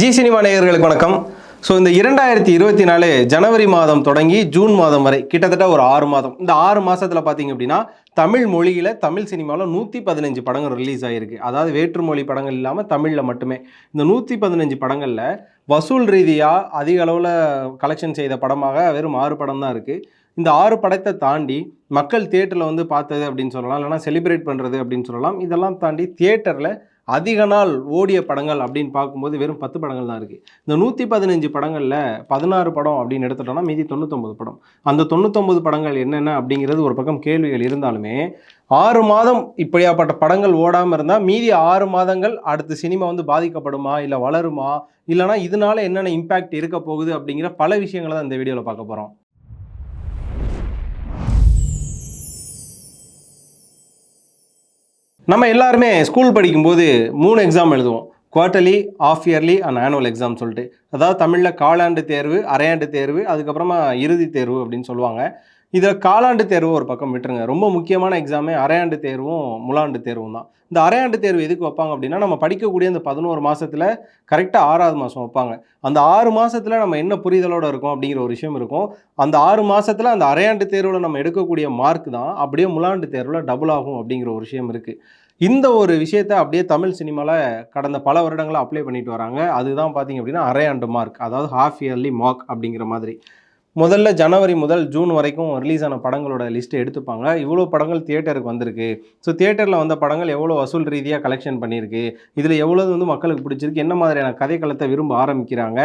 G cinema நேயர்களுக்கு வணக்கம். So இந்த இரண்டாயிரத்தி இருபத்தி நாலு ஜனவரி மாதம் தொடங்கி ஜூன் மாதம் வரை கிட்டத்தட்ட ஒரு ஆறு மாதம். இந்த ஆறு மாதத்தில் பார்த்தீங்க அப்படின்னா தமிழ் மொழியில் தமிழ் சினிமாவில் நூற்றி பதினஞ்சு படங்கள் ரிலீஸ் ஆகிருக்கு அதாவது வேற்று மொழி படங்கள் இல்லாமல் தமிழில் மட்டுமே. இந்த நூற்றி பதினஞ்சு படங்களில் வசூல் ரீதியாக அதிக அளவில் கலெக்ஷன் செய்த படமாக வெறும் ஆறு படம் தான் இருக்குது இந்த ஆறு படத்தை தாண்டி மக்கள் தியேட்டரில் வந்து பார்த்தது அப்படின்னு சொல்லலாம் இல்லைனா செலிப்ரேட் பண்ணுறது அப்படின்னு சொல்லலாம் இதெல்லாம் தாண்டி தியேட்டரில் அதிக நாள் ஓடிய படங்கள் அப்படின்னு பார்க்கும்போது வெறும் பத்து படங்கள் தான் இருக்குது இந்த நூற்றி பதினஞ்சு படங்களில் பதினாறு படம் அப்படின்னு எடுத்துட்டோம்னா மீதி தொண்ணூத்தொம்பது படம். அந்த தொண்ணூத்தொம்பது படங்கள் என்னென்ன அப்படிங்கிறது ஒரு பக்கம் கேள்விகள் இருந்தாலுமே ஆறு மாதம் இப்படியாப்பட்ட படங்கள் ஓடாமல் இருந்தால் மீதி ஆறு மாதங்கள் அடுத்து சினிமா வந்து பாதிக்கப்படுமா இல்லை வளருமா இல்லைனா இதனால என்னென்ன இம்பேக்ட் இருக்க போகுது அப்படிங்கிற பல விஷயங்களை தான் இந்த வீடியோவில் பார்க்க போகிறோம் நம்ம எல்லாருமே ஸ்கூல் படிக்கும்போது மூணு எக்ஸாம் எழுதுவோம். Quarterly half yearly and annual exam சொல்லிட்டு. அதாவது தமிழில் காலாண்டு தேர்வு அரையாண்டு தேர்வு அதுக்கப்புறமா இறுதி தேர்வு அப்படின்னு சொல்லுவாங்க. இதில் காலாண்டு தேர்வு ஒரு பக்கம் விட்டுருங்க. ரொம்ப முக்கியமான எக்ஸாமே அரையாண்டு தேர்வும் முலாண்டு தேர்வும் தான். இந்த அரையாண்டு தேர்வு எதுக்கு வைப்பாங்க அப்படின்னா நம்ம படிக்கக்கூடிய இந்த பதினோரு மாதத்தில் கரெக்டாக ஆறாவது மாதம் வைப்பாங்க. அந்த ஆறு மாதத்தில் நம்ம என்ன புரிதலோடு இருக்கோம் அப்படிங்கிற ஒரு விஷயம் இருக்கும். அந்த ஆறு மாதத்தில் அந்த அரையாண்டு தேர்வில் நம்ம எடுக்கக்கூடிய மார்க் தான் அப்படியே முலாண்டு தேர்வில் டபுள் ஆகும் அப்படிங்கிற ஒரு விஷயம் இருக்குது இந்த ஒரு விஷயத்தை அப்படியே தமிழ் சினிமாவில் கடந்த பல வருடங்களாக அப்ளை பண்ணிட்டு வராங்க. அதுதான் பார்த்தீங்க அப்படின்னா அரையாண்டு மார்க் அதாவது ஹாஃப் இயர்லி மார்க் அப்படிங்கிற மாதிரி. முதல்ல ஜனவரி முதல் ஜூன் வரைக்கும் ரிலீஸ் ஆன படங்களோட லிஸ்ட்டை எடுத்துப்பாங்க. இவ்வளோ படங்கள் தியேட்டருக்கு வந்திருக்கு. ஸோ தியேட்டரில் வந்த படங்கள் எவ்வளோ வசூல் ரீதியாக கலெக்ஷன் பண்ணியிருக்கு? இதில் எவ்வளோது வந்து மக்களுக்கு பிடிச்சிருக்கு? என்ன மாதிரியான கதைக்களத்தை விரும்ப ஆரம்பிக்கிறாங்க?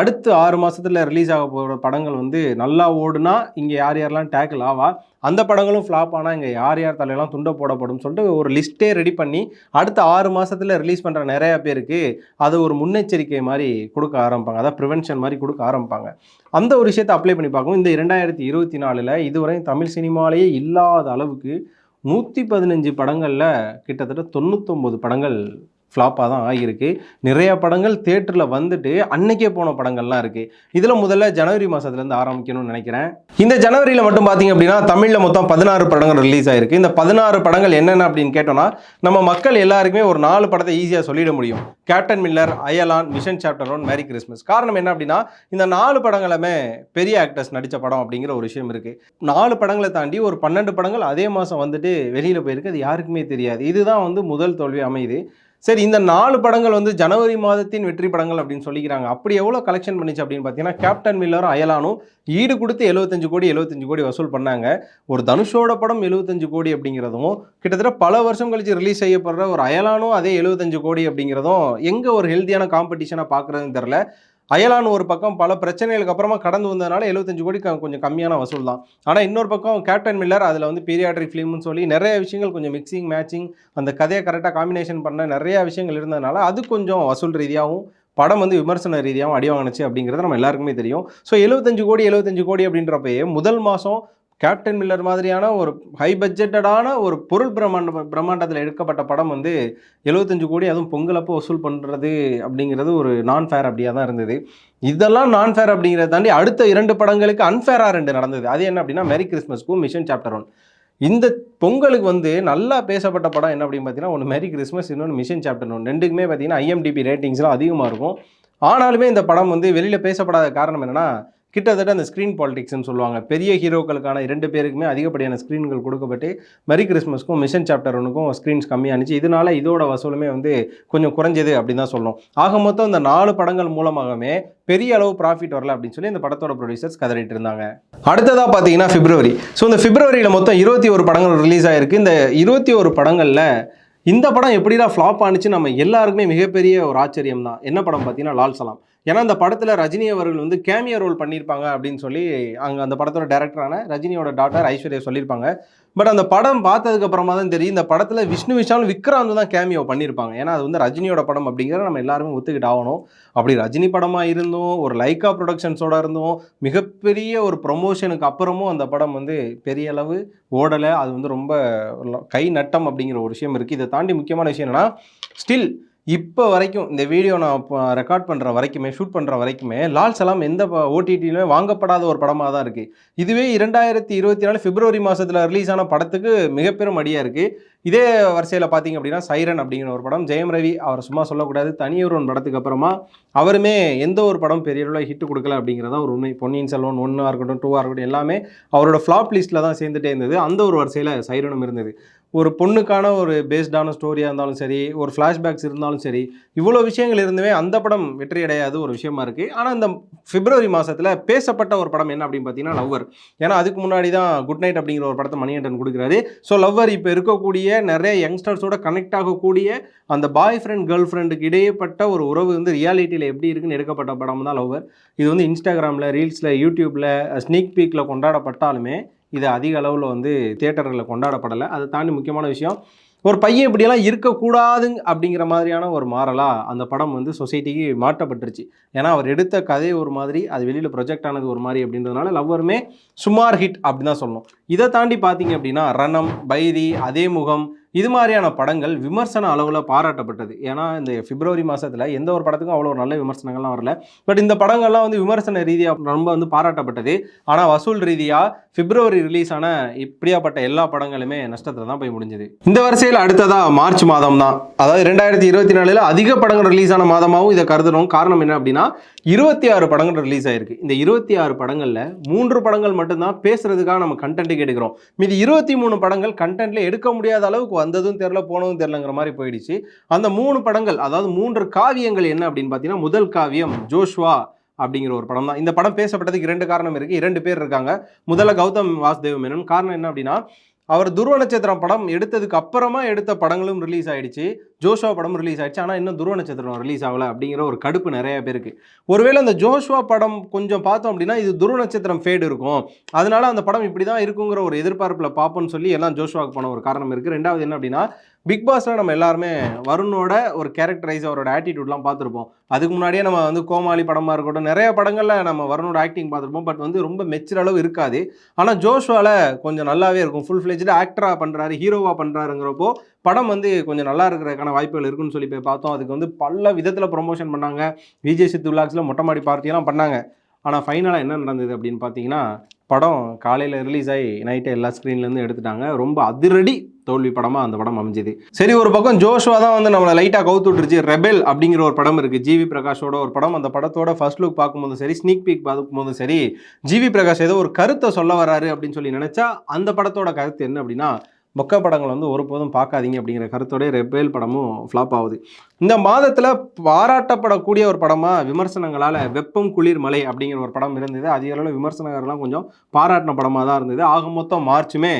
அடுத்து ஆறு மாதத்தில் ரிலீஸ் ஆக போகிற படங்கள் வந்து நல்லா ஓடுனா இங்கே யார் யாரெல்லாம் டேக்கிள் ஆவா? அந்த படங்களும் ஃப்ளாப் ஆனால் இங்கே யார் யார் தலையெல்லாம் துண்டை போடப்படும் சொல்லிட்டு ஒரு லிஸ்ட்டே ரெடி பண்ணி அடுத்த ஆறு மாதத்தில் ரிலீஸ் பண்ணுற நிறையா பேருக்கு அது ஒரு முன்னெச்சரிக்கை மாதிரி கொடுக்க ஆரம்பிப்பாங்க. அதாவது ப்ரிவென்ஷன் மாதிரி கொடுக்க ஆரம்பிப்பாங்க. அந்த ஒரு விஷயத்தை அப்ளை பண்ணி பார்க்கும் இந்த இரண்டாயிரத்தி இருபத்தி நாலில் இதுவரை தமிழ் சினிமாலேயே இல்லாத அளவுக்கு நூற்றி பதினஞ்சு படங்களில் கிட்டத்தட்ட தொண்ணூத்தொம்பது படங்கள் ஃப்ளாப்பாக தான் ஆகியிருக்கு. நிறைய படங்கள் தேட்டரில் வந்துட்டு அன்னைக்கே போன படங்கள்லாம் இருக்குது இதில் முதல்ல ஜனவரி மாதத்துலேருந்து ஆரம்பிக்கணும்னு நினைக்கிறேன். இந்த ஜனவரியில் மட்டும் பார்த்தீங்க அப்படின்னா தமிழில் மொத்தம் பதினாறு படங்கள் ரிலீஸ் ஆயிருக்கு இந்த பதினாறு படங்கள் என்னென்ன அப்படின்னு கேட்டோம்னா நம்ம மக்கள் எல்லாருக்குமே ஒரு நாலு படத்தை ஈஸியாக சொல்லிட முடியும். Captain Miller Ayalaan Mission Chapter One Merry Christmas காரணம் என்ன அப்படின்னா இந்த நாலு படங்களுமே பெரிய ஆக்டர்ஸ் நடித்த படம் அப்படிங்கிற ஒரு விஷயம் இருக்குது நாலு படங்களை தாண்டி ஒரு பன்னெண்டு படங்கள் அதே மாதம் வந்துட்டு வெளியில் போயிருக்கு. அது யாருக்குமே தெரியாது. இதுதான் வந்து முதல் தோல்வி அமையுது. சரி இந்த நாலு படங்கள் வந்து ஜனவரி மாதத்தின் வெற்றி படங்கள் அப்படின்னு சொல்லிக்கிறாங்க. அப்படி எவ்வளோ கலெக்ஷன் பண்ணிச்சு அப்படின்னு பார்த்தீங்கன்னா கேப்டன் மில்லரும் அயலானும் ஈடு கொடுத்து எழுபத்தஞ்சு கோடி எழுபத்தஞ்சு கோடி வசூல் பண்ணாங்க. ஒரு தனுஷோட படம் எழுபத்தஞ்சு கோடி அப்படிங்கிறதும் கிட்டத்தட்ட பல வருஷம் கழிச்சு ரிலீஸ் செய்யப்படுற ஒரு அயலானும் அதே எழுபத்தஞ்சு கோடி அப்படிங்கிறதும் எங்கே ஒரு ஹெல்த்தியான காம்படிஷனாக பார்க்குறதுன்னு தெரில அயலான் ஒரு பக்கம் பல பிரச்சனைகளுக்கு அப்புறமா கடந்து வந்ததுனால எழுபத்தஞ்சு கோடி க- கொஞ்சம் கம்மியான வசூல் தான். ஆனால் இன்னொரு பக்கம் கேப்டன் மில்லர் அதில் வந்து பீரியாட்ரிக் ஃபிலிம்னு சொல்லி நிறைய விஷயங்கள் கொஞ்சம் மிக்சிங் மேட்சிங் அந்த கதையை கரெக்டாக காம்பினேஷன் பண்ண நிறைய விஷயங்கள் இருந்ததுனால அது கொஞ்சம் வசூல் ரீதியாகவும் படம் வந்து விமர்சன ரீதியாகவும் அடி வாங்கினுச்சு அப்படிங்கிறது நம்ம எல்லாருக்குமே தெரியும். ஸோ எழுபத்தஞ்சு கோடி எழுபத்தஞ்சு கோடி அப்படின்றப்பயே முதல் மாதம் கேப்டன் மில்லர் மாதிரியான ஒரு ஹை பட்ஜெட்டடான ஒரு பொருள் பிரம்மாண்ட பிரம்மாண்டத்தில் எடுக்கப்பட்ட படம் வந்து எழுபத்தஞ்சு கோடி அதுவும் பொங்கலப்போ வசூல் பண்ணுறது அப்படிங்கிறது ஒரு நான் ஃபேர் அப்படியாக தான் இருந்தது. இதெல்லாம் நான் ஃபேர் அப்படிங்கிறத தாண்டி அடுத்த இரண்டு படங்களுக்கு அன்ஃபேராக ரெண்டு நடந்தது. அது என்ன அப்படின்னா மேரி கிறிஸ்மஸ்க்கும் மிஷன் சாப்டர் ஒன் இந்த பொங்கலுக்கு வந்து நல்லா பேசப்பட்ட படம் என்ன அப்படின்னு பார்த்தீங்கன்னா ஒன்று மேரி கிறிஸ்மஸ் இன்னொன்று மிஷன் சாப்டர் ஒன் ரெண்டுக்குமே பார்த்தீங்கன்னா ஐஎம்டிபி ரேட்டிங்ஸ்லாம் அதிகமாக இருக்கும். ஆனாலுமே இந்த படம் வந்து வெளியில் பேசப்படாத காரணம் என்னென்னா கிட்டத்தட்ட அந்த ஸ்க்ரீன் பாலிடிக்ஸ்னு சொல்லுவாங்க. பெரிய ஹீரோக்களுக்கான இரண்டு பேருக்குமே அதிகப்படியான ஸ்க்ரீன்கள் கொடுக்கப்பட்டு மெரி கிறிஸ்மஸ்க்கும் மிஷன் சாப்டர் ஒன்றுக்கும் ஸ்க்ரீன்ஸ் கம்மியானுச்சு இதனால இதோட வசூலுமே வந்து கொஞ்சம் குறைஞ்சது அப்படின்னு தான் சொல்லணும் ஆக மொத்தம் இந்த நாலு படங்கள் மூலமாகவே பெரிய அளவு ப்ராஃபிட் வரல அப்படின்னு சொல்லி இந்த படத்தோட ப்ரொடியூசர்ஸ் கதறிட்டு இருந்தாங்க. அடுத்ததாக பார்த்தீங்கன்னா பிப்ரவரி ஸோ இந்த பிப்ரவரியில் மொத்தம் இருபத்தி ஒரு படங்கள் ரிலீஸ் ஆயிருக்கு. இந்த இருபத்தி ஒரு படங்களில் இந்த படம் எப்படிலாம் ஃப்ளாப் ஆனிச்சு நம்ம எல்லாருக்குமே மிகப்பெரிய ஒரு ஆச்சரியம் தான் என்ன படம் பார்த்தீங்கன்னா லால் சலாம். ஏன்னா அந்த படத்தில் ரஜினி அவர்கள் வந்து கேமியா ரோல் பண்ணியிருப்பாங்க அப்படின்னு சொல்லி அங்கே அந்த படத்தோட டேரக்டரான ரஜினியோட டாட்டர் ஐஸ்வர்யா சொல்லியிருப்பாங்க. பட் அந்த படம் பார்த்ததுக்கு அப்புறமா தான் தெரியும் இந்த படத்தில் விஷ்ணு விஷால் விக்ராந்த் தான் கேமியோ பண்ணியிருப்பாங்க. ஏன்னா அது வந்து ரஜினியோட படம் அப்படிங்கிறத நம்ம எல்லாருமே ஒத்துக்கிட்டு ஆகணும். அப்படி ரஜினி படமாக இருந்தும் ஒரு லைக்கா ப்ரொடக்ஷன்ஸோட இருந்தும் மிகப்பெரிய ஒரு ப்ரொமோஷனுக்கு அப்புறமும் அந்த படம் வந்து பெரிய அளவு ஓடலை. அது வந்து ரொம்ப கை நட்டம் அப்படிங்கிற ஒரு விஷயம் இருக்குது இதை தாண்டி முக்கியமான விஷயம் என்னன்னா ஸ்டில் இப்போ வரைக்கும் இந்த வீடியோ நான் ரெக்கார்ட் பண்ணுற வரைக்குமே ஷூட் பண்ணுற வரைக்குமே லால் சலாம் எந்த ஓடிடியிலுமே வாங்கப்படாத ஒரு படமாக தான் இருக்குது இதுவே இரண்டாயிரத்தி இருபத்தி நாலு பிப்ரவரி மாதத்தில் ரிலீஸ் ஆன படத்துக்கு மிகப்பெரும் அடியாக இருக்குது இதே வரிசையில் பார்த்தீங்க அப்படின்னா சைரன் அப்படிங்கிற ஒரு படம். ஜெயம் ரவி அவர் சும்மா சொல்லக்கூடாது. தனியொருவன் படத்துக்கு அப்புறமா அவருமே எந்த ஒரு படம் பெரிய அளவில் ஹிட் கொடுக்கல அப்படிங்கிறதா ஒரு உண்மை. பொன்னியின் செல்வன் ஒன்னாக இருக்கட்டும் டூவாக இருக்கட்டும் எல்லாமே அவரோட ஃப்ளாப் லிஸ்ட்டில் தான் சேர்ந்துட்டே இருந்தது. அந்த ஒரு வரிசையில் சைரனும் இருந்தது. ஒரு பொண்ணுக்கான ஒரு பேஸ்டான ஸ்டோரியாக இருந்தாலும் சரி ஒரு ஃப்ளாஷ்பேக்ஸ் இருந்தாலும் சரி இவ்வளோ விஷயங்கள் இருந்துமே அந்த படம் வெற்றி அடையாத ஒரு விஷயமா இருக்குது ஆனால் இந்த பிப்ரவரி மாதத்தில் பேசப்பட்ட ஒரு படம் என்ன அப்படின்னு பார்த்தீங்கன்னா லவ்வர் ஏன்னா அதுக்கு முன்னாடி தான் குட் நைட் அப்படிங்கிற ஒரு படத்தை மணிகண்டன் கொடுக்குறாரு. ஸோ லவ்வர் இப்போ இருக்கக்கூடிய நிறைய யங்ஸ்டர்ஸோட கனெக்ட் ஆகக்கூடிய அந்த பாய் ஃப்ரெண்ட் கேர்ள் ஃப்ரெண்டுக்கு இடையேப்பட்ட ஒரு உறவு வந்து ரியாலிட்டியில் எப்படி இருக்குன்னு எடுக்கப்பட்ட படம் தான் லவ்வர் இது வந்து இன்ஸ்டாகிராமில் ரீல்ஸில் யூடியூப்பில் ஸ்னீக் பீக்கில் கொண்டாடப்பட்டாலுமே இது அதிக அளவில் வந்து தேட்டர்களில் கொண்டாடப்படலை. அதை தாண்டி முக்கியமான விஷயம் ஒரு பையன் இப்படியெல்லாம் இருக்கக்கூடாது அப்படிங்கிற மாதிரியான ஒரு மாறலாக அந்த படம் வந்து சொசைட்டிக்கு மாற்றப்பட்டுருச்சு. ஏன்னா அவர் எடுத்த கதை ஒரு மாதிரி அது வெளியில் ப்ரொஜெக்ட் ஆனது ஒரு மாதிரி அப்படின்றதுனால லவ்வருமே சுமார் ஹிட் அப்படின்னு தான் சொல்லணும். இதை தாண்டி பார்த்தீங்க அப்படின்னா ரணம் பைரி அதே முகம் இது மாதிரியான படங்கள் விமர்சன அளவில் பாராட்டப்பட்டது. ஏன்னா இந்த பிப்ரவரி மாதத்தில் எந்த ஒரு படத்துக்கும் அவ்வளோ நல்ல விமர்சனங்கள்லாம் வரல. பட் இந்த படங்கள்லாம் வந்து விமர்சன ரீதியாக ரொம்ப வந்து பாராட்டப்பட்டது. ஆனால் வசூல் ரீதியாக பிப்ரவரி ரிலீஸ் ஆன இப்படியாப்பட்ட எல்லா படங்களுமே நஷ்டத்தில் தான் போய் முடிஞ்சது. இந்த வரிசையில் அடுத்ததாக மார்ச் மாதம் தான். அதாவது ரெண்டாயிரத்தி இருபத்தி நாலில் அதிக படங்கள் ரிலீஸ் ஆன மாதமாகவும் இதை கருதுறோம் காரணம் என்ன அப்படின்னா இருபத்தி ஆறு படங்கள் ரிலீஸ் ஆயிருக்கு. இந்த இருபத்தி ஆறு படங்களில் மூன்று படங்கள் மட்டும்தான் பேசுறதுக்காக நம்ம கண்டென்ட்டுக்கு எடுக்கிறோம் மீதி இருபத்தி மூணு படங்கள் கண்டென்ட்ல எடுக்க முடியாத அளவுக்கு வந்ததும் தெரில போனதும் தெரிலங்கிற மாதிரி போயிடுச்சு. அந்த மூணு படங்கள் அதாவது மூன்று காவியங்கள் என்ன அப்படின்னு பார்த்தீங்கன்னா முதல் காவியம் ஜோஷ்வா அப்படிங்கிற ஒரு படம் தான் இந்த படம் பேசப்பட்டதுக்கு இரண்டு காரணம் இருக்குது இரண்டு பேர் இருக்காங்க. முதல்ல கௌதம் வாசுதேவ மேனன். காரணம் என்ன அப்படின்னா அவர் துருவ நட்சத்திரம் படம் எடுத்ததுக்கு அப்புறமா எடுத்த படங்களும் ரிலீஸ் ஆயிடுச்சு. ஜோஷுவா படம் ரிலீஸ் ஆயிடுச்சு. ஆனால் இன்னும் துருவ நட்சத்திரம் ரிலீஸ் ஆகலை அப்படிங்கிற ஒரு கடுப்பு நிறைய பேருக்கு. ஒருவேளை அந்த ஜோஷுவா படம் கொஞ்சம் பார்த்தோம் அப்படின்னா இது துருவ நட்சத்திரம் ஃபேடு இருக்கும். அதனால அந்த படம் இப்படி தான் இருக்குங்கிற ஒரு எதிர்பார்ப்பில் பார்ப்போம்னு சொல்லி எல்லாம் ஜோஷுவாக்கு போன ஒரு காரணம் இருக்குது ரெண்டாவது என்ன அப்படின்னா பிக் பாஸில் நம்ம எல்லாருமே வருணோட ஒரு கேரக்டரைஸ் அவரோட ஆட்டிடியூட்லாம் பார்த்துருப்போம். அதுக்கு முன்னாடியே நம்ம வந்து கோமாளி படமாக இருக்கட்டும் நிறைய படங்களில் நம்ம வருணோட ஆக்டிங் பார்த்துருப்போம். பட் வந்து ரொம்ப மெச்சர் அளவு இருக்காது. ஆனால் ஜோஷுவாவில் கொஞ்சம் நல்லாவே இருக்கும். ஃபுல் ஃப்ளெஜ்டு ஆக்டராக பண்ணுறாரு ஹீரோவாக பண்ணுறாருங்கிறப்போ படம் வந்து கொஞ்சம் நல்லா இருக்கிறதுக்கான வாய்ப்புகள் இருக்குன்னு சொல்லி போய் பார்த்தோம். அதுக்கு வந்து பல விதத்தில் ப்ரொமோஷன் பண்ணாங்க. விஜய் சித்து விலாக்ஸில் மொட்டை மாடி பார்ட்டியெல்லாம் பண்ணாங்க. ஆனால் ஃபைனலாக என்ன நடந்தது அப்படின்னு பார்த்தீங்கன்னா படம் காலையில் ரிலீஸ் ஆகி நைட்டு எல்லா ஸ்க்ரீன்லேருந்து எடுத்துட்டாங்க. ரொம்ப அதிரடி தோல்வி படமாக அந்த படம் அமைஞ்சுது. சரி ஒரு பக்கம் ஜோஷுவா தான் வந்து நம்மளை லைட்டாக கவுத்து விட்டுருச்சு. ரெபெல் அப்படிங்கிற ஒரு படம் இருக்குது ஜிவி பிரகாஷோட ஒரு படம். அந்த படத்தோட ஃபர்ஸ்ட் லுக் பார்க்கும்போதும் சரி ஸ்னீக் பீக் பார்க்கும்போதும் சரி ஜிவி பிரகாஷ் ஏதோ ஒரு கருத்தை சொல்ல வராரு அப்படின்னு சொல்லி நினச்சா அந்த படத்தோட கருத்து என்ன அப்படின்னா மொக்க படங்கள் வந்து ஒருபோதும் பார்க்காதீங்க அப்படிங்கிற கருத்தோடய ரெபேல் படமும் ஃப்ளாப் ஆகுது. இந்த மாதத்தில் பாராட்டப்படக்கூடிய ஒரு படமாக விமர்சனங்களால் வெப்பம் குளிர் மலை அப்படிங்கிற ஒரு படம் இருந்தது. அதிக அளவில் விமர்சனங்கள்லாம் கொஞ்சம் பாராட்டின படமாக தான் இருந்தது. ஆக மொத்தம் மார்ச்சுமே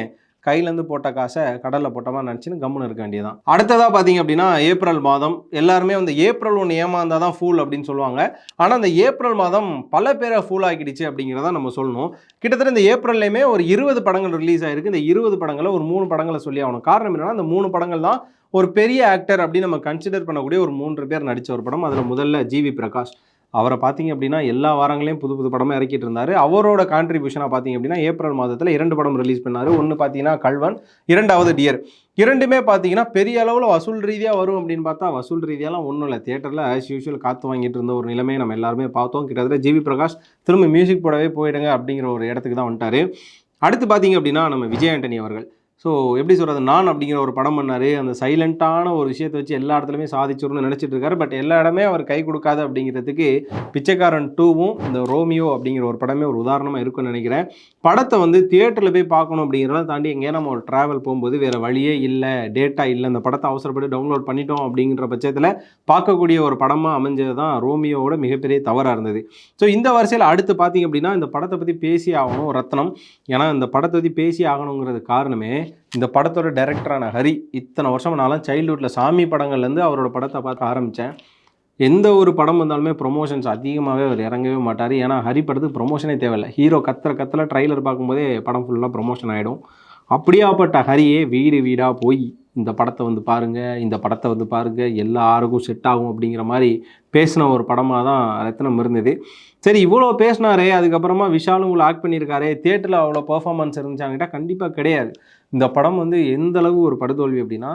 கையிலேருந்து போட்ட காசை கடலில் போட்ட மாதிரி நினச்சின்னு கம்முன்னு இருக்க வேண்டியதான் அடுத்ததாக பார்த்தீங்க அப்படின்னா ஏப்ரல் மாதம் எல்லாருமே வந்து ஏப்ரல் ஒன்று ஏமாந்தா தான் ஃபூல் அப்படின்னு சொல்லுவாங்க. ஆனால் அந்த ஏப்ரல் மாதம் பல பேரை ஃபூல் ஆகிடுச்சு அப்படிங்கிறத நம்ம சொல்லணும். கிட்டத்தட்ட இந்த ஏப்ரல்லையுமே ஒரு இருபது படங்கள் ரிலீஸ் ஆகிருக்கு இந்த இருபது படங்களை ஒரு மூணு படங்களை சொல்லி ஆகணும். காரணம் என்னன்னா அந்த மூணு படங்கள் தான் ஒரு பெரிய ஆக்டர் அப்படின்னு நம்ம கன்சிடர் பண்ணக்கூடிய ஒரு மூன்று பேர் நடித்த ஒரு படம். அதில் முதல்ல ஜிவி பிரகாஷ் அவரை பார்த்தீங்க அப்படின்னா எல்லா வாரங்களையும் புது புது படமாக இறக்கிட்டு இருந்தார். அவரோட கான்ட்ரிபியூஷனாக பார்த்தீங்க அப்படின்னா ஏப்ரல் மாதத்தில் இரண்டு படம் ரிலீஸ் பண்ணார். ஒன்று பார்த்தீங்கன்னா கல்வன் இரண்டாவது டியர் இரண்டுமே பார்த்தீங்கன்னா பெரிய அளவில் வசூல் ரீதியாக வரும் அப்படின்னு பார்த்தா வசூல் ரீதியாலாம் ஒன்றும் இல்லை. தேட்டரில் ஆஸ் யூஷுவல் காற்று வாங்கிட்டு இருந்த ஒரு நிலைமையை நம்ம எல்லாருமே பார்த்தோம். கிட்டத்தட்ட ஜிவி பிரகாஷ் திரும்ப மியூசிக் போடவே போயிடுங்க அப்படிங்கிற ஒரு இடத்துக்கு தான் வந்துட்டார். அடுத்து பார்த்தீங்க அப்படின்னா நம்ம விஜய் ஆண்டனி அவர்கள். ஸோ எப்படி சொல்கிறது நான் அப்படிங்கிற ஒரு படம் பண்ணார். அந்த சைலண்ட்டான ஒரு விஷயத்தை வச்சு எல்லா இடத்துலையுமே சாதிச்சிடணும்னு நினச்சிட்டு இருக்காரு. பட் எல்லா இடமே அவர் கை கொடுக்காது அப்படிங்கிறதுக்கு பிச்சைக்காரன் டூவும் இந்த ரோமியோ அப்படிங்கிற ஒரு படமே ஒரு உதாரணமாக இருக்கும்னு நினைக்கிறேன். படத்தை வந்து தியேட்டரில் போய் பார்க்கணும் அப்படிங்கிறத தாண்டி எங்கேயா நம்ம ஒரு ட்ராவல் போகும்போது வேறு வழியே இல்லை டேட்டா இல்லை. அந்த படத்தை அவசரப்பட்டு டவுன்லோட் பண்ணிட்டோம் அப்படிங்கிற பட்சத்தில் பார்க்கக்கூடிய ஒரு படமாக அமைஞ்சது தான் ரோமியோவோட மிகப்பெரிய தவறாக இருந்தது. ஸோ இந்த வரிசையில் அடுத்து பார்த்தீங்க அப்படின்னா இந்த படத்தை பற்றி பேசி ஆகணும் ரத்னம். ஏன்னா இந்த படத்தை பற்றி பேசி ஆகணுங்கிறது காரணமே இந்த படத்தோட டைரக்டரான ஹரி இத்தனை வருஷம் நான்லாம் சைல்ட்ஹுட்டில் சாமி படங்கள்லேருந்து அவரோட படத்தை பார்க்க ஆரம்பித்தேன். எந்த ஒரு படம் வந்தாலுமே ப்ரொமோஷன்ஸ் அதிகமாகவே அவர் இறங்கவே மாட்டார். ஏன்னா ஹரி படத்துக்கு ப்ரொமோஷனே தேவையில்லை. ஹீரோ கத்துற கத்தில் ட்ரைலர் பார்க்கும்போதே படம் ஃபுல்லாக ப்ரொமோஷன் ஆகிடும் அப்படியாப்பட்ட ஹரியே வீடு வீடாக போய் இந்த படத்தை வந்து பாருங்கள் இந்த படத்தை வந்து பாருங்கள் எல்லாருக்கும் செட் ஆகும் அப்படிங்கிற மாதிரி பேசின ஒரு படமாக தான் ரத்னம் இருந்தது. சரி இவ்வளோ பேசினாரே அதுக்கப்புறமா விஷாலும் இவ்வளோ ஆக்ட் பண்ணியிருக்காரே தேட்டரில் அவ்வளோ பர்ஃபார்மன்ஸ் இருந்துச்சாங்கிட்ட கண்டிப்பாக கிடையாது. இந்த படம் வந்து எந்த அளவு ஒரு படுதோல்வி அப்படின்னா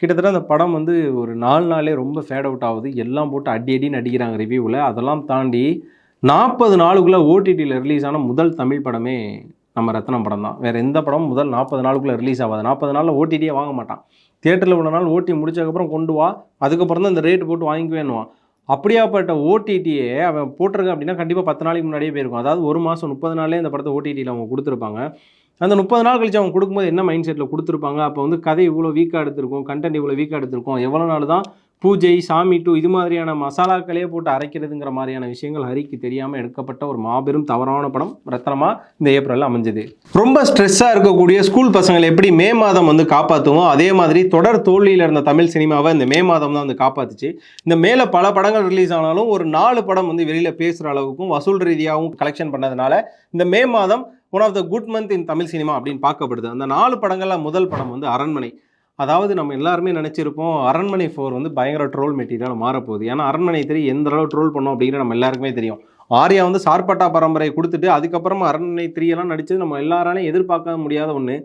கிட்டத்தட்ட அந்த படம் வந்து ஒரு நாலு நாளே ரொம்ப ஃபேட் அவுட் ஆகுது. எல்லாம் போட்டு அடி அடின்னு அடிக்கிறாங்க ரிவ்யூவில் அதெல்லாம் தாண்டி நாற்பது நாளுக்குள்ளே ஓடிடியில் ரிலீஸ் ஆன முதல் தமிழ் படமே நம்ம ரத்னம் படம் தான். வேறு எந்த படமும் முதல் நாற்பது நாளுக்குள்ளே ரிலீஸ் ஆகாது. நாற்பது நாளில் ஓடிடியே வாங்க மாட்டான். தியேட்டரில் உள்ள நாள் ஓட்டி முடிச்சதுக்கப்புறம் கொண்டு வா. அதுக்கப்புறம் தான் இந்த ரேட் போட்டு வாங்கிக்குவேன்னுவான். அப்படியாப்பட்ட ஓடிடியே அவன் போட்டிருக்கான் அப்படின்னா கண்டிப்பாக பத்து நாளைக்கு முன்னாடியே போயிருக்கும். அதாவது ஒரு மாதம் முப்பது நாளே இந்த படத்தை ஓடிடியில் அவங்க கொடுத்துருப்பாங்க. அந்த முப்பது நாள் கழிச்சு அவங்க கொடுக்கும்போது என்ன மைண்ட் செட்டில் கொடுத்துருப்பாங்க? அப்போ வந்து கதை இவ்வளோ வீக்காக எடுத்திருக்கும் கண்டென்ட் இவ்வளோ வீக்காக எடுத்திருக்கும் எவ்வளோ நாள் தான் பூஜை சாமி டூ இது மாதிரியான மசாலாக்களே போட்டு அரைக்கிறதுங்கிற மாதிரியான விஷயங்கள் ஹரிக்கு தெரியாமல் எடுக்கப்பட்ட ஒரு மாபெரும் தவறான படம் ரத்தனமாக இந்த ஏப்ரலில் அமைஞ்சது. ரொம்ப ஸ்ட்ரெஸ்ஸாக இருக்கக்கூடிய ஸ்கூல் பசங்களை எப்படி மே மாதம் வந்து காப்பாற்றுவோம் அதே மாதிரி தொடர் தோல்வியில் இருந்த தமிழ் சினிமாவை இந்த மே மாதம் தான் வந்து காப்பாத்துச்சு. இந்த மேலே பல படங்கள் ரிலீஸ் ஆனாலும் ஒரு நாலு படம் வந்து வெளியில் பேசுகிற அளவுக்கும் வசூல் ரீதியாகவும் கலெக்ஷன் பண்ணதுனால இந்த மே மாதம் one of the good month in Tamil cinema அப்படின்னு பார்க்கப்படுது. அந்த நாலு படங்களில் முதல் படம் வந்து அரண்மனை. அதாவது நம்ம எல்லாருமே நினச்சிருப்போம் அரண்மனை ஃபோர் வந்து பயங்கர ட்ரோல் மெட்டீரியல் மாறப்போகுது. ஏன்னா அரண்மனை த்ரீ எந்த அளவு ட்ரோல் பண்ணோம் அப்படிங்கிற நம்ம எல்லாருக்குமே தெரியும். ஆர்யா வந்து சார்பட்டா பரம்பரை கொடுத்துட்டு அதுக்கப்புறமா அரண்மனை த்ரீ எல்லாம் நடிச்சது நம்ம எல்லாராலையும் எதிர்பார்க்க முடியாத ஒன்று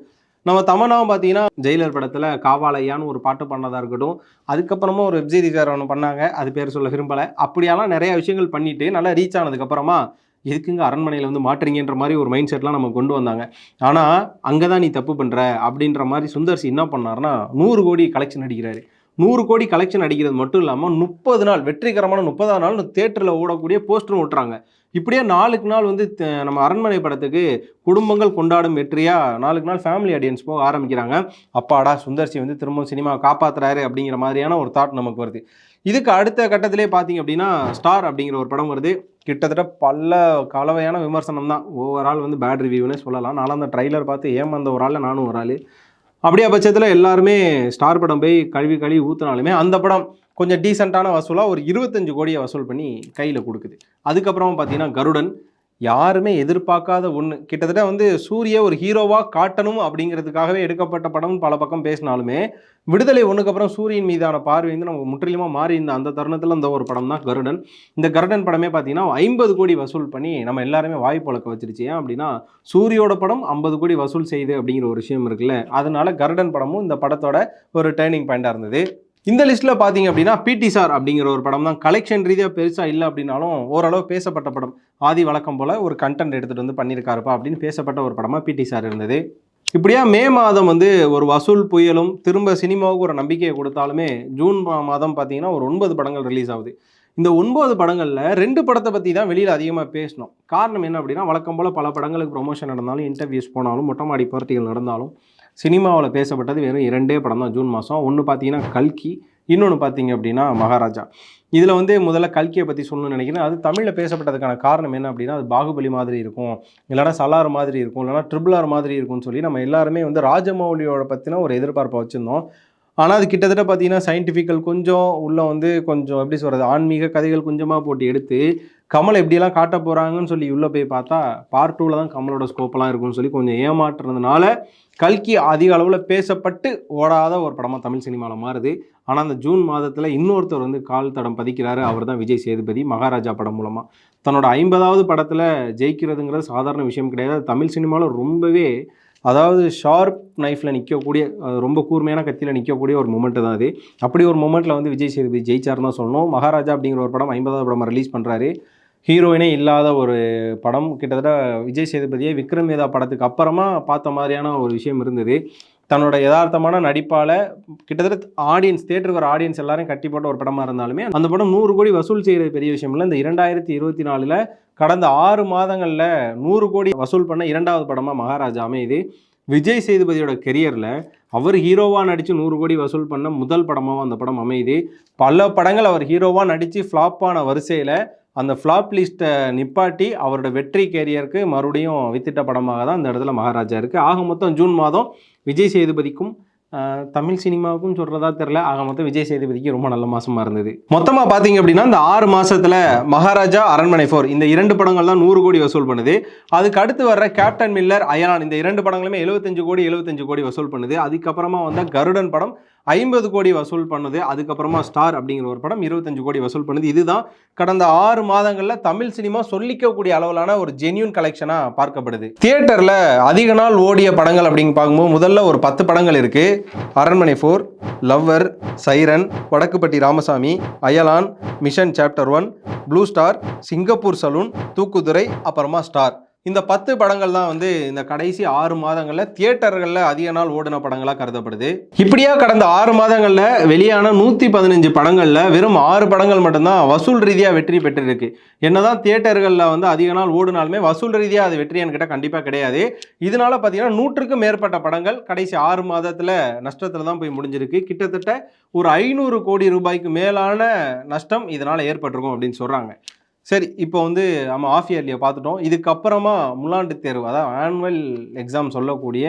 நம்ம தமிழாவும் பார்த்தீங்கன்னா ஜெயிலர் படத்தில் காவாலையான்னு ஒரு பாட்டு பண்ணதாக இருக்கட்டும் அதுக்கப்புறமா ஒரு வெப் சீரிஸ் ஒன்று பண்ணாங்க அது பேர் சொல்ல விரும்பலை. அப்படியெல்லாம் நிறைய விஷயங்கள் பண்ணிட்டு நல்லா ரீச் ஆனதுக்கப்புறமா எதுக்குங்க அரண்மனையில் வந்து மாட்டுறீங்கன்ற மாதிரி ஒரு மைண்ட் செட்லாம் நம்ம கொண்டு வந்தாங்க. ஆனால் அங்கே தான் நீ தப்பு பண்ணுற அப்படின்ற மாதிரி சுந்தர்சி என்ன பண்ணாருன்னா நூறு கோடி கலெக்ஷன் அடிக்கிறாரு. நூறு கோடி கலெக்ஷன் அடிக்கிறது மட்டும் இல்லாமல் முப்பது நாள் வெற்றிகரமான முப்பதாவது நாள் தேட்டரில் ஓடக்கூடிய போஸ்டரும் ஓட்டுறாங்க இப்படியே நாளுக்கு நாள் வந்து நம்ம அரண்மனை படத்துக்கு குடும்பங்கள் கொண்டாடும் வெற்றியாக நாளுக்கு நாள் ஃபேமிலி ஆடியன்ஸ் போக ஆரம்பிக்கிறாங்க. அப்பாடா சுந்தர்சி வந்து திரும்பவும் சினிமா காப்பாத்துறாரு அப்படிங்கிற மாதிரியான ஒரு தாட் நமக்கு வருது. இதுக்கு அடுத்த கட்டத்திலே பார்த்தீங்க அப்படின்னா ஸ்டார் அப்படிங்கிற ஒரு படம் வருது. கிட்டத்தட்ட பல கலவையான விமர்சனம் தான். ஓவரால் வந்து பேட் ரிவ்யூனே சொல்லலாம். நானும் அந்த ட்ரைலர் பார்த்து ஏமாந்த ஒரு ஆள் நானும் ஒரு ஆள். அப்படியே பட்சத்தில் எல்லாருமே ஸ்டார் படம் போய் கழுவி கழுவி ஊற்றினாலுமே அந்த படம் கொஞ்சம் டீசெண்டான வசூலாக ஒரு இருபத்தஞ்சு கோடியை வசூல் பண்ணி கையில் கொடுக்குது. அதுக்கப்புறம் பார்த்தீங்கன்னா கருடன். யாருமே எதிர்பார்க்காத ஒன்று கிட்டத்தட்ட வந்து சூரிய ஒரு ஹீரோவாக காட்டணும் அப்படிங்கிறதுக்காகவே எடுக்கப்பட்ட படம் பல பக்கம் பேசினாலுமே விடுதலை ஒன்றுக்கு அப்புறம் சூரியன் மீதான பார்வை வந்து நமக்கு முற்றிலுமா மாறி இருந்த அந்த தருணத்தில் இந்த ஒரு படம் தான் கருடன். இந்த கருடன் படமே பார்த்தீங்கன்னா ஐம்பது கோடி வசூல் பண்ணி நம்ம எல்லாருமே வாய் வச்சிருச்சு. ஏன் அப்படின்னா சூரியோட படம் ஐம்பது கோடி வசூல் செய்யுது அப்படிங்கிற ஒரு விஷயம் இருக்குல்ல அதனால கருடன் படமும் இந்த படத்தோட ஒரு டேர்னிங் பாயிண்டாக இருந்தது. இந்த லிஸ்ட்டில் பார்த்தீங்க அப்படின்னா பிடி சார் அப்படிங்கிற ஒரு படம் தான். கலெக்ஷன் ரீதியாக பெருசாக இல்லை அப்படின்னாலும் ஓரளவு பேசப்பட்ட படம். ஆதி வழக்கம் போல் ஒரு கண்டென்ட் எடுத்துகிட்டு வந்து பண்ணியிருக்காருப்பா அப்படின்னு பேசப்பட்ட ஒரு படமாக பிடி சார் இருந்தது. இப்படியா மே மாதம் வந்து ஒரு வசூல் புயலும் திரும்ப சினிமாவுக்கு ஒரு நம்பிக்கையை கொடுத்தாலுமே ஜூன் மா- மாதம் பார்த்தீங்கன்னா ஒரு ஒன்பது படங்கள் ரிலீஸ் ஆகுது. இந்த ஒன்பது படங்களில் ரெண்டு படத்தை பற்றி தான் வெளியில் அதிகமாக பேசணும். காரணம் என்ன அப்படின்னா வழக்கம் போல் பல படங்களுக்கு ப்ரொமோஷன் நடந்தாலும் இன்டர்வியூஸ் போனாலும் மொட்டை மாடி பார்ட்டிகள் நடந்தாலும் சினிமாவில் பேசப்பட்டது வெறும் இரண்டே படம் தான் ஜூன் மாதம் ஒன்று பார்த்தீங்கன்னா கல்கி இன்னொன்று பார்த்தீங்க அப்படின்னா மகாராஜா. இதில் வந்து முதல்ல கல்கியை பற்றி சொல்லணும்னு நினைக்கிறேன். அது தமிழில் பேசப்பட்டதுக்கான காரணம் என்ன அப்படின்னா அது பாகுபலி மாதிரி இருக்கும். இல்லைனா சலார் மாதிரி இருக்கும். இல்லைனா ட்ரிபிள் ஆர் மாதிரி இருக்கும்னு சொல்லி நம்ம எல்லாருமே வந்து ராஜமௌலியோட பற்றின ஒரு எதிர்பார்ப்பை வச்சுருந்தோம். ஆனால் அது கிட்டத்தட்ட பார்த்தீங்கன்னா சயின்டிஃபிக்கல் கொஞ்சம் உள்ள வந்து கொஞ்சம் எப்படி சொல்கிறது ஆன்மீக கதைகள் கொஞ்சமாக போட்டு எடுத்து கமல் எப்படியெல்லாம் காட்ட போகிறாங்கன்னு சொல்லி உள்ளே போய் பார்த்தா பார்ட் டூவில் தான் கமலோட ஸ்கோப்பெல்லாம் இருக்கும்னு சொல்லி கொஞ்சம் ஏமாற்றுறதுனால கல்கி அதிக அளவில் பேசப்பட்டு ஓடாத ஒரு படமாக தமிழ் சினிமாவில் மாறுது. ஆனால் அந்த ஜூன் மாதத்தில் இன்னொருத்தர் வந்து கால் தடம் பதிக்கிறாரு. அவர் தான் விஜய் சேதுபதி மகாராஜா படம் மூலமாக தன்னோட ஐம்பதாவது படத்தில் ஜெயிக்கிறதுங்கிறது சாதாரண விஷயம் கிடையாது. தமிழ் சினிமாவில் ரொம்பவே அதாவது ஷார்ப் நைஃப்பில் நிற்கக்கூடிய ரொம்ப கூர்மையான கத்தியில் நிற்கக்கூடிய ஒரு மூமெண்ட்டு தான் அது. அப்படி ஒரு மூமெண்ட்டில் வந்து விஜய் சேதுபதி ஜெயிச்சார்னு தான் சொன்னோம் மகாராஜா அப்படிங்கிற ஒரு படம் ஐம்பதாவது படம் ரிலீஸ் பண்ணுறாரு ஹீரோயினே இல்லாத ஒரு படம். கிட்டத்தட்ட விஜய் சேதுபதியை விக்ரம் வேதா படத்துக்கு அப்புறமா பார்த்த மாதிரியான ஒரு விஷயம் இருந்தது. தன்னோட யதார்த்தமான நடிப்பால் கிட்டத்தட்ட ஆடியன்ஸ் தேட்டருக்கு வர ஆடியன்ஸ் எல்லாரும் கட்டி போட்ட ஒரு படமாக இருந்தாலுமே அந்த படம் நூறு கோடி வசூல் செய்கிறது பெரிய விஷயம் இல்லை. இந்த இரண்டாயிரத்தி இருபத்தி நாலில் கடந்த ஆறு மாதங்களில் நூறு கோடி வசூல் பண்ண இரண்டாவது படமாக மகாராஜா அமையுது. விஜய் சேதுபதியோட கெரியரில் அவர் ஹீரோவாக நடித்து நூறு கோடி வசூல் பண்ண முதல் படமாகவும் அந்த படம் அமையுது. பல படங்கள் அவர் ஹீரோவாக நடித்து ஃப்ளாப்பான வரிசையில் அந்த ஃப்ளாப் லிஸ்ட்டை நிப்பாட்டி அவரோட வெற்றி கேரியருக்கு மறுபடியும் வித்திட்ட படமாக தான் இந்த இடத்துல மகாராஜா இருக்குது ஆக மொத்தம் ஜூன் மாதம் விஜய் சேதுபதிக்கும் தமிழ் சினிமாவுக்கும் சொல்கிறதா தெரில ஆக மொத்தம் விஜய் சேதுபதிக்கு ரொம்ப நல்ல மாதமாக இருந்தது. மொத்தமாக பார்த்தீங்க அப்படின்னா இந்த ஆறு மாதத்தில் மகாராஜா அரண்மனை ஃபோர் இந்த இரண்டு படங்கள் தான் நூறு கோடி வசூல் பண்ணுது. அதுக்கு அடுத்து வர்ற கேப்டன் மில்லர் அயலான் இந்த இரண்டு படங்களுமே 75 கோடி 75 கோடி வசூல் பண்ணுது. அதுக்கப்புறமா வந்த கருடன் படம் ஐம்பது கோடி வசூல் பண்ணுது அதுக்கப்புறமா ஸ்டார் அப்படிங்கிற ஒரு படம் இருபத்தஞ்சு கோடி வசூல் பண்ணுது. இதுதான் கடந்த ஆறு மாதங்களில் தமிழ் சினிமா சொல்லிக்கக்கூடிய அளவிலான ஒரு ஜென்யூன் கலெக்ஷனாக பார்க்கப்படுது. தியேட்டரில் அதிக நாள் ஓடிய படங்கள் அப்படின்னு பார்க்கும்போது முதல்ல ஒரு பத்து படங்கள் இருக்குது Aranmanai four Lover Siren Vadakkupatti Ramasamy Ayalaan Mission Chapter One Blue Star Singapore Saloon Thookudurai அப்புறமா ஸ்டார் இந்த பத்து படங்கள் தான் வந்து இந்த கடைசி ஆறு மாதங்களில் தியேட்டர்களில் அதிக நாள் ஓடின படங்களாக கருதப்படுது. இப்படியா கடந்த ஆறு மாதங்களில் வெளியான நூற்றி பதினஞ்சு படங்களில் வெறும் ஆறு படங்கள் மட்டும்தான் வசூல் ரீதியாக வெற்றி பெற்றிருக்கு. என்னதான் தியேட்டர்களில் வந்து அதிக நாள் ஓடினாலுமே வசூல் ரீதியாக அது வெற்றியான்னு கேட்டால் கண்டிப்பாக கிடையாது. இதனால பார்த்தீங்கன்னா நூற்றுக்கும் மேற்பட்ட படங்கள் கடைசி ஆறு மாதத்தில் நஷ்டத்தில் தான் போய் முடிஞ்சிருக்கு. கிட்டத்தட்ட ஒரு ஐநூறு கோடி ரூபாய்க்கு மேலான நஷ்டம் இதனால் ஏற்பட்டிருக்கும் அப்படின்னு சொல்கிறாங்க சரி இப்போ வந்து நம்ம ஆஃப் இயர்லியை பார்த்துட்டோம். இதுக்கப்புறமா முலாண்டு தேர்வு அதாவது ஆனுவல் எக்ஸாம் சொல்லக்கூடிய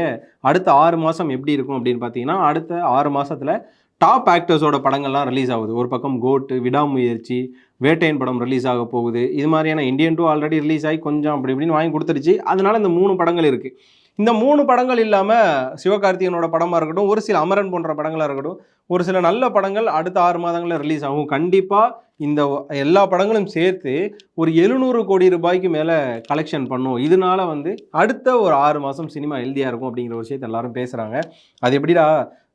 அடுத்த ஆறு மாதம் எப்படி இருக்கும் அப்படின்னு பார்த்தீங்கன்னா அடுத்த ஆறு மாதத்தில் டாப் ஆக்டர்ஸோட படங்கள்லாம் ரிலீஸ் ஆகுது. ஒரு பக்கம் கோட்டு விடாமுயற்சி வேட்டையன் படம் ரிலீஸ் ஆக போகுது. இது மாதிரியான இந்தியன் டூ ஆல்ரெடி ரிலீஸ் ஆகி கொஞ்சம் அப்படி இப்படின்னு வாங்கி கொடுத்துருச்சு அதனால இந்த மூணு படங்கள் இருக்குது இந்த மூணு படங்கள் இல்லாமல் சிவகார்த்திகனோட படமாக இருக்கட்டும் ஒரு சில அமரன் போன்ற படங்களாக இருக்கட்டும் ஒரு சில நல்ல படங்கள் அடுத்த ஆறு மாதங்களில் ரிலீஸ் ஆகும். கண்டிப்பாக இந்த எல்லா படங்களும் சேர்த்து ஒரு எழுநூறு கோடி ரூபாய்க்கு மேலே கலெக்ஷன் பண்ணும். இதனால வந்து அடுத்த ஒரு ஆறு மாதம் சினிமா ஹெல்தியாக இருக்கும் அப்படிங்கிற விஷயத்த விஷயத்தை எல்லாரும் பேசுகிறாங்க அது எப்படிடா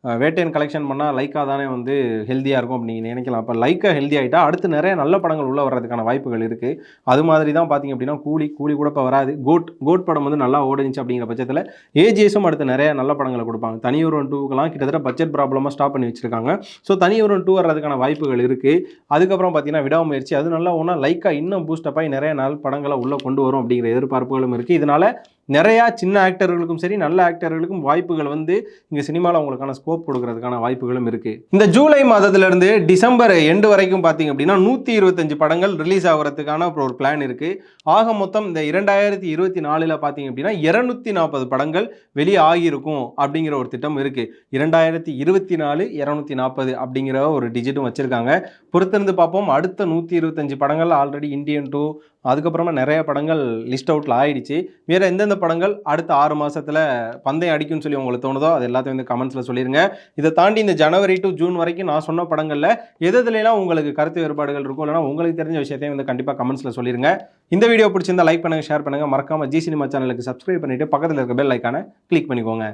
வேட்டையன் கலெக்ஷன் பண்ணால் லைக்கா தானே வந்து ஹெல்த்தியாக இருக்கும் அப்படின்னு நீங்கள் நினைக்கலாம். அப்போ லைக்கா ஹெல்தி ஆகிட்டா அடுத்து நிறைய நல்ல படங்கள் உள்ள வர்றதுக்கான வாய்ப்புகள் இருக்குது அது மாதிரி தான் பார்த்திங்க அப்படின்னா கூலி கூலி கூட இப்போ வராது. கோட் கோட் படம் வந்து நல்லா ஓடுனுச்சு அப்படிங்கிற பட்சத்தில் ஏஜிஎஸும் அடுத்து நிறைய நல்ல படங்களை கொடுப்பாங்க. தனியொருவன் டூக்கெலாம் கிட்டத்தட்ட பட்ஜெட் ப்ராப்ளமாக ஸ்டாப் பண்ணி வச்சிருக்காங்க. ஸோ தனியொருவன் டூ வர்றதுக்கான வாய்ப்புகள் இருக்குது அதுக்கப்புறம் பார்த்தீங்கன்னா விடாமுயற்சி. அது நல்லா ஒன்றா லைக்கா இன்னும் பூஸ்டப் ஆகி நிறைய நாள் படங்களை உள்ளே கொண்டு வரும் அப்படிங்கிற எதிர்பார்ப்புகளும் இருக்குது இதனால் நிறையா சின்ன ஆக்டர்களுக்கும் சரி நல்ல ஆக்டர்களுக்கும் வாய்ப்புகள் வந்து இங்கே சினிமாவில் அவங்களுக்கான ஸ்கோப் கொடுக்கறதுக்கான வாய்ப்புகளும் இருக்குது இந்த ஜூலை மாதத்துலேருந்து டிசம்பர் எண்டு வரைக்கும் பார்த்தீங்க அப்படின்னா நூற்றி இருபத்தஞ்சு படங்கள் ரிலீஸ் ஆகிறதுக்கான அப்புறம் ஒரு பிளான் இருக்குது ஆக மொத்தம் இந்த இரண்டாயிரத்தி இருபத்தி நாலில் பார்த்தீங்க அப்படின்னா இரநூத்தி நாற்பது படங்கள் வெளியே ஆகியிருக்கும் அப்படிங்கிற ஒரு திட்டம் இருக்குது இரண்டாயிரத்தி இருபத்தி நாலு இரநூத்தி நாற்பது அப்படிங்கிற ஒரு டிஜிட்டும் வச்சுருக்காங்க. பொறுத்திருந்து பார்ப்போம். அடுத்த நூற்றி இருபத்தஞ்சு படங்கள் ஆல்ரெடி இந்தியன் டூ அதுக்கப்புறமா நிறைய படங்கள் லிஸ்ட் அவுட்டில் ஆயிடுச்சு. வேறு எந்தெந்த படங்கள் அடுத்த ஆறு மாதத்தில் பந்தயம் அடிக்கும்னு சொல்லி உங்களுக்கு தோணுதோ அது எல்லாத்தையும் வந்து கமெண்ட்ஸில் சொல்லிடுங்க இதை தாண்டி இந்த ஜனவரி டு ஜூன் வரைக்கும் நான் சொன்ன படங்களில் எது உங்களுக்கு கருத்து வேறுபாடுகள் இருக்கும் இல்லைனா உங்களுக்கு தெரிஞ்ச விஷயத்தையும் வந்து கண்டிப்பாக கமெண்ட்ஸில் சொல்லிடுங்க இந்த வீடியோ பிடிச்சிருந்தா லைக் பண்ணுங்கள் ஷேர் பண்ணுங்கள் மறக்காமல் ஜி சினிமா சேனலுக்கு சப்ஸ்கிரைப் பண்ணிவிட்டு பக்கத்தில் இருக்க பெல் ஐக்கானை கிளிக் பண்ணிக்கோங்க.